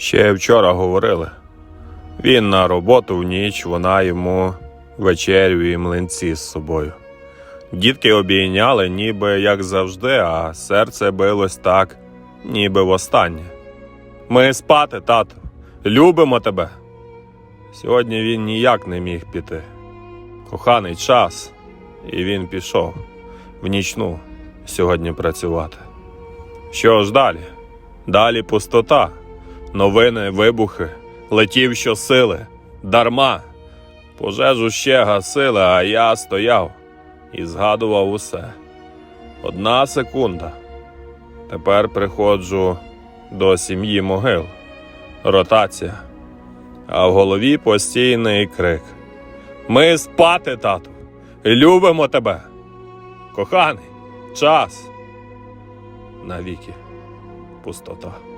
Ще вчора говорили. Він на роботу в ніч, вона йому вечерю і млинці з собою. Дітки обійняли, ніби як завжди, а серце билось так, ніби востаннє. Ми спати, тату, любимо тебе. Сьогодні він ніяк не міг піти. Коханий час, і він пішов в нічну сьогодні працювати. Що ж далі? Далі пустота, новини, вибухи, летів щосили, дарма. Пожежу ще гасили, а я стояв і згадував усе. Одна секунда. Тепер приходжу до сім'ї могил. Ротація. А в голові постійний крик. Ми спати, тату. Любимо тебе. Коханий, час. Навіки пустота.